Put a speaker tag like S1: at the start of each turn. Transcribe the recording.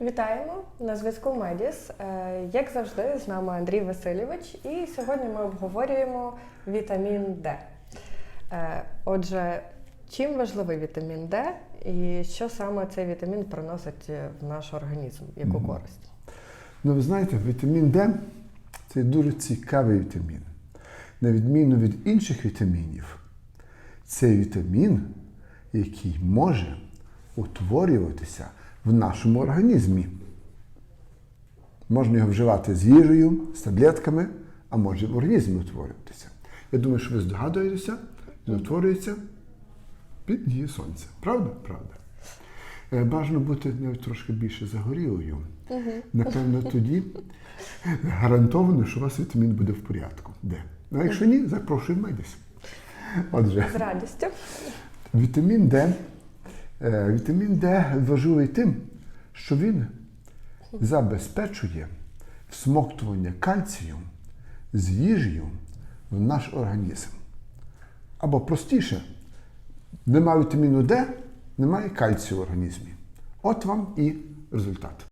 S1: Вітаємо на зв'язку Медіс. Е, Як завжди, з нами Андрій Васильович, і сьогодні ми обговорюємо вітамін Д. Е, Отже, чим важливий вітамін Д і що саме цей вітамін приносить в наш організм, яку користь?
S2: Ну, ви знаєте, вітамін Д це дуже цікавий вітамін. На відміну від інших вітамінів, це вітамін, який може утворюватися в нашому організмі. Можна його вживати з їжею, з таблетками, а може в організмі утворюватися. Я думаю, що ви здогадуєтеся, він утворюється під дією сонця. Правда? Правда. Е, Бажано бути навіть трошки більше загорілою. Напевно, тоді гарантовано, що у вас вітамін буде в порядку. Де? Ну, а якщо ні, запрошую медіс. Отже,
S1: З радістю.
S2: вітамін Д. е, Вітамін Д важливий тим, що він забезпечує всмоктування кальцію з їжею в наш організм. Або простіше, немає вітаміну Д, немає кальцію в організмі. От вам і результат.